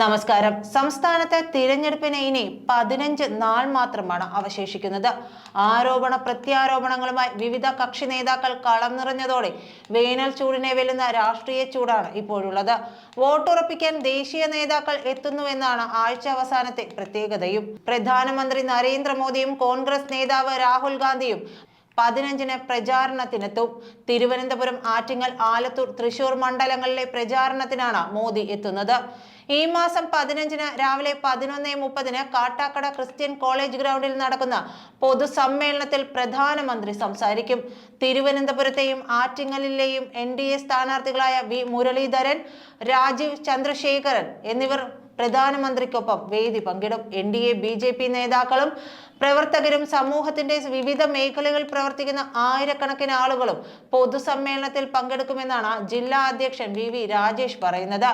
നമസ്കാരം. സംസ്ഥാനത്തെ തിരഞ്ഞെടുപ്പിന് ഇനി പതിനഞ്ച് നാൾ മാത്രമാണ് അവശേഷിക്കുന്നത്. ആരോപണ പ്രത്യാരോപണങ്ങളുമായി വിവിധ കക്ഷി നേതാക്കൾ കളം നിറഞ്ഞതോടെ വേനൽ ചൂടിനെ വെല്ലുന്ന രാഷ്ട്രീയ ചൂടാണ് ഇപ്പോഴുള്ളത്. വോട്ടുറപ്പിക്കാൻ ദേശീയ നേതാക്കൾ എത്തുന്നുവെന്നാണ് ആഴ്ച അവസാനത്തെ പ്രത്യേകതയും. പ്രധാനമന്ത്രി നരേന്ദ്രമോദിയും കോൺഗ്രസ് നേതാവ് രാഹുൽ ഗാന്ധിയും പതിനഞ്ചിന് പ്രചാരണത്തിനെത്തും. തിരുവനന്തപുരം ആറ്റിങ്ങൽ ആലത്തൂർ തൃശൂർ മണ്ഡലങ്ങളിലെ പ്രചാരണത്തിനാണ് മോദി എത്തുന്നത്. ഈ മാസം പതിനഞ്ചിന് രാവിലെ പതിനൊന്ന് മുപ്പതിന് കാട്ടാക്കട ക്രിസ്ത്യൻ കോളേജ് ഗ്രൗണ്ടിൽ നടക്കുന്ന പൊതുസമ്മേളനത്തിൽ പ്രധാനമന്ത്രി സംസാരിക്കും. തിരുവനന്തപുരത്തെയും ആറ്റിങ്ങലിലെയും എൻ ഡി എ സ്ഥാനാർത്ഥികളായ വി മുരളീധരൻ രാജീവ് ചന്ദ്രശേഖരൻ എന്നിവർ പ്രധാനമന്ത്രിക്കൊപ്പം വേദി പങ്കിടും. N D A B J P നേതാക്കളും പ്രവർത്തകരും സമൂഹത്തിന്റെ വിവിധ മേഖലകളിൽ പ്രവർത്തിക്കുന്ന ആയിരക്കണക്കിന് ആളുകളും പൊതുസമ്മേളനത്തിൽ പങ്കെടുക്കുമെന്നാണ് ജില്ലാ അധ്യക്ഷൻ വി വി രാജേഷ് പറയുന്നത്.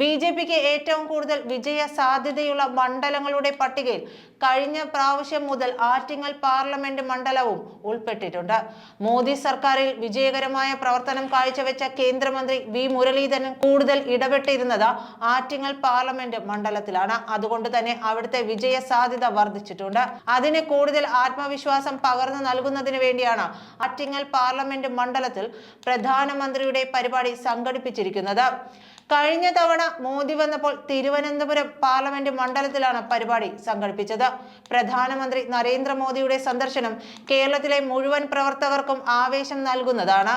ബി ജെ പിക്ക് ഏറ്റവും കൂടുതൽ വിജയ സാധ്യതയുള്ള മണ്ഡലങ്ങളുടെ പട്ടികയിൽ കഴിഞ്ഞ പ്രാവശ്യം മുതൽ ആറ്റിങ്ങൽ പാർലമെന്റ് മണ്ഡലവും ഉൾപ്പെട്ടിട്ടുണ്ട്. മോദി സർക്കാരിൽ വിജയകരമായ പ്രവർത്തനം കാഴ്ചവെച്ച കേന്ദ്രമന്ത്രി വി മുരളീധരൻ കൂടുതൽ ഇടപെട്ടിരുന്നത് ആറ്റിങ്ങൽ പാർലമെന്റ് മണ്ഡലത്തിലാണ്. അതുകൊണ്ട് തന്നെ അവിടുത്തെ വിജയ സാധ്യത വർദ്ധിച്ചിട്ടുണ്ട്. അതിന് കൂടുതൽ ആത്മവിശ്വാസം പകർന്നു നൽകുന്നതിന് വേണ്ടിയാണ് ആറ്റിങ്ങൽ പാർലമെന്റ് മണ്ഡലത്തിൽ പ്രധാനമന്ത്രിയുടെ പരിപാടി സംഘടിപ്പിച്ചിരിക്കുന്നത്. കഴിഞ്ഞ തവണ മോദി വന്നപ്പോൾ തിരുവനന്തപുരം പാർലമെന്റ് മണ്ഡലത്തിലാണ് പരിപാടി സംഘടിപ്പിച്ചത്. പ്രധാനമന്ത്രി നരേന്ദ്രമോദിയുടെ സന്ദർശനം കേരളത്തിലെ മുഴുവൻ പ്രവർത്തകർക്കും ആവേശം നൽകുന്നതാണ്.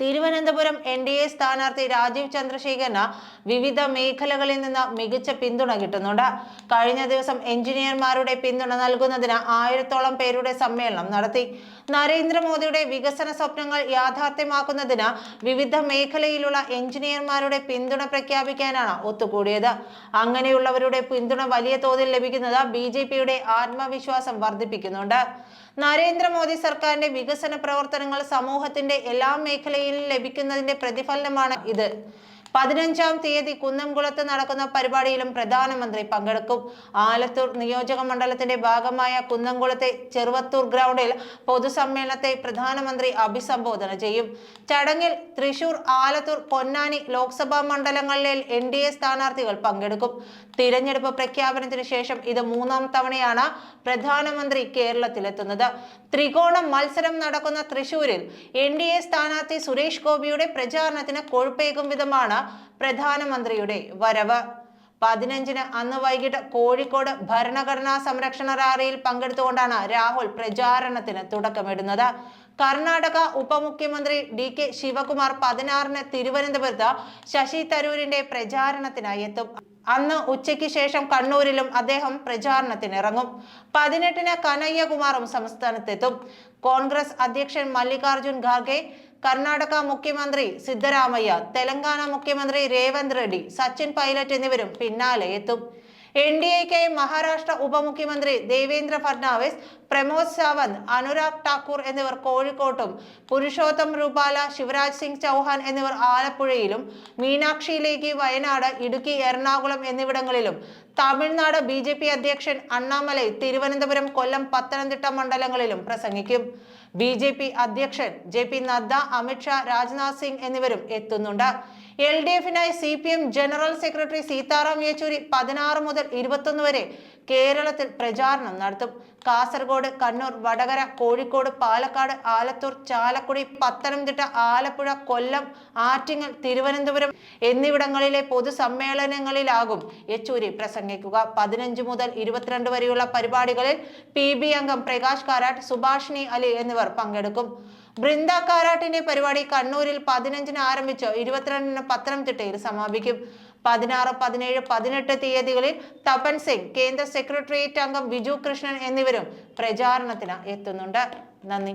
തിരുവനന്തപുരം എൻ ഡി എ സ്ഥാനാർത്ഥി രാജീവ് ചന്ദ്രശേഖരന് വിവിധ മേഖലകളിൽ നിന്ന് മികച്ച പിന്തുണ കിട്ടുന്നുണ്ട്. കഴിഞ്ഞ ദിവസം എഞ്ചിനീയർമാരുടെ പിന്തുണ നൽകുന്നതിന് ആയിരത്തോളം പേരുടെ സമ്മേളനം നടത്തി. നരേന്ദ്രമോദിയുടെ വികസന സ്വപ്നങ്ങൾ യാഥാർത്ഥ്യമാക്കുന്നതിന് വിവിധ മേഖലയിലുള്ള എഞ്ചിനീയർമാരുടെ പിന്തുണ പ്രഖ്യാപിക്കാനാണ് ഒത്തുകൂടിയത്. അങ്ങനെയുള്ളവരുടെ പിന്തുണ വലിയ തോതിൽ ലഭിക്കുന്നത് ബി ജെ പിയുടെ ആത്മവിശ്വാസം വർദ്ധിപ്പിക്കുന്നുണ്ട്. നരേന്ദ്രമോദി സർക്കാരിന്റെ വികസന പ്രവർത്തനങ്ങൾ സമൂഹത്തിന്റെ എല്ലാ മേഖലയിലും ലഭിക്കുന്നതിന്റെ പ്രതിഫലനമാണ് ഇത്. പതിനഞ്ചാം തീയതി കുന്നംകുളത്ത് നടക്കുന്ന പരിപാടിയിലും പ്രധാനമന്ത്രി പങ്കെടുക്കും. ആലത്തൂർ നിയോജക മണ്ഡലത്തിന്റെ ഭാഗമായ കുന്നംകുളത്തെ ചെറുവത്തൂർ ഗ്രൗണ്ടിൽ പൊതുസമ്മേളനത്തെ പ്രധാനമന്ത്രി അഭിസംബോധന ചെയ്യും. ചടങ്ങിൽ തൃശൂർ ആലത്തൂർ പൊന്നാനി ലോക്സഭാ മണ്ഡലങ്ങളിലെ എൻ ഡി എ സ്ഥാനാർത്ഥികൾ പങ്കെടുക്കും. തിരഞ്ഞെടുപ്പ് പ്രഖ്യാപനത്തിന് ശേഷം ഇത് മൂന്നാം തവണയാണ് പ്രധാനമന്ത്രി കേരളത്തിലെത്തുന്നത്. ത്രികോണ മത്സരം നടക്കുന്ന തൃശൂരിൽ എൻ ഡി എ സ്ഥാനാർത്ഥി സുരേഷ് ഗോപിയുടെ പ്രചാരണത്തിന് കൊഴുപ്പേകും വിധമാണ് പ്രധാനമന്ത്രിയുടെ വരവ്. പതിനഞ്ചിന് അന്ന് വൈകിട്ട് കോഴിക്കോട് ഭരണഘടനാ സംരക്ഷണ റാലിയിൽ പങ്കെടുത്തുകൊണ്ടാണ് രാഹുൽ പ്രചാരണത്തിന് തുടക്കമിടുന്നത്. കർണാടക ഉപമുഖ്യമന്ത്രി ഡി കെ ശിവകുമാർ പതിനാറിന് തിരുവനന്തപുരത്ത് ശശി തരൂരിന്റെ പ്രചാരണത്തിനായി എത്തും. അന്ന് ഉച്ചയ്ക്ക് ശേഷം കണ്ണൂരിലും അദ്ദേഹം പ്രചാരണത്തിനിറങ്ങും. പതിനെട്ടിന് കനയ്യകുമാറും സംസ്ഥാനത്തെത്തും. കോൺഗ്രസ് അധ്യക്ഷൻ മല്ലികാർജുൻ ഖാർഗെ കർണാടക മുഖ്യമന്ത്രി സിദ്ധരാമയ്യ തെലങ്കാന മുഖ്യമന്ത്രി രേവന്ത് റെഡ്ഡി സച്ചിൻ പൈലറ്റ് എന്നിവരും പിന്നാലെ എത്തും. എൻ ഡി എക്കായി മഹാരാഷ്ട്ര ഉപമുഖ്യമന്ത്രി ദേവേന്ദ്ര ഫഡ്നാവിസ് പ്രമോദ് സാവന്ത് അനുരാഗ് ഠാക്കൂർ എന്നിവർ കോഴിക്കോട്ടും പുരുഷോത്തം രൂപാല ശിവരാജ് സിംഗ് ചൗഹാൻ എന്നിവർ ആലപ്പുഴയിലും മീനാക്ഷി ലേഖി വയനാട് ഇടുക്കി എറണാകുളം എന്നിവിടങ്ങളിലും തമിഴ്നാട് ബി അധ്യക്ഷൻ അണ്ണാമലൈ തിരുവനന്തപുരം കൊല്ലം പത്തനംതിട്ട മണ്ഡലങ്ങളിലും പ്രസംഗിക്കും. ബി അധ്യക്ഷൻ ജെ നദ്ദ അമിത്ഷാ രാജ്നാഥ് സിംഗ് എന്നിവരും എത്തുന്നുണ്ട്. L D എഫിനായി C P M general secretary Sitaram Yechury പതിനാറ് മുതൽ ഇരുപത്തൊന്ന് വരെ കേരളത്തിൽ പ്രചാരണം നടത്തും. കാസർഗോഡ് കണ്ണൂർ വടകര കോഴിക്കോട് പാലക്കാട് ആലത്തൂർ ചാലക്കുടി പത്തനംതിട്ട ആലപ്പുഴ കൊല്ലം ആറ്റിങ്ങൽ തിരുവനന്തപുരം എന്നിവിടങ്ങളിലെ പൊതുസമ്മേളനങ്ങളിലാകും യെച്ചൂരി പ്രസംഗിക്കുക. പതിനഞ്ച് മുതൽ ഇരുപത്തിരണ്ട് വരെയുള്ള പരിപാടികളിൽ പി ബി അംഗം പ്രകാശ് കാരാട്ട് സുഭാഷിണി അലി എന്നിവർ പങ്കെടുക്കും. ബൃന്ദ കാരാട്ടിന്റെ പരിപാടി കണ്ണൂരിൽ പതിനഞ്ചിന് ആരംഭിച്ച് ഇരുപത്തിരണ്ടിന് പത്തനംതിട്ടയിൽ സമാപിക്കും. പതിനാറ് പതിനേഴ് പതിനെട്ട് തീയതികളിൽ തപൻ സിംഗ് കേന്ദ്ര സെക്രട്ടേറിയറ്റ് അംഗം ബിജു കൃഷ്ണൻ എന്നിവരും പ്രചാരണത്തിന് എത്തുന്നുണ്ട്. നന്ദി.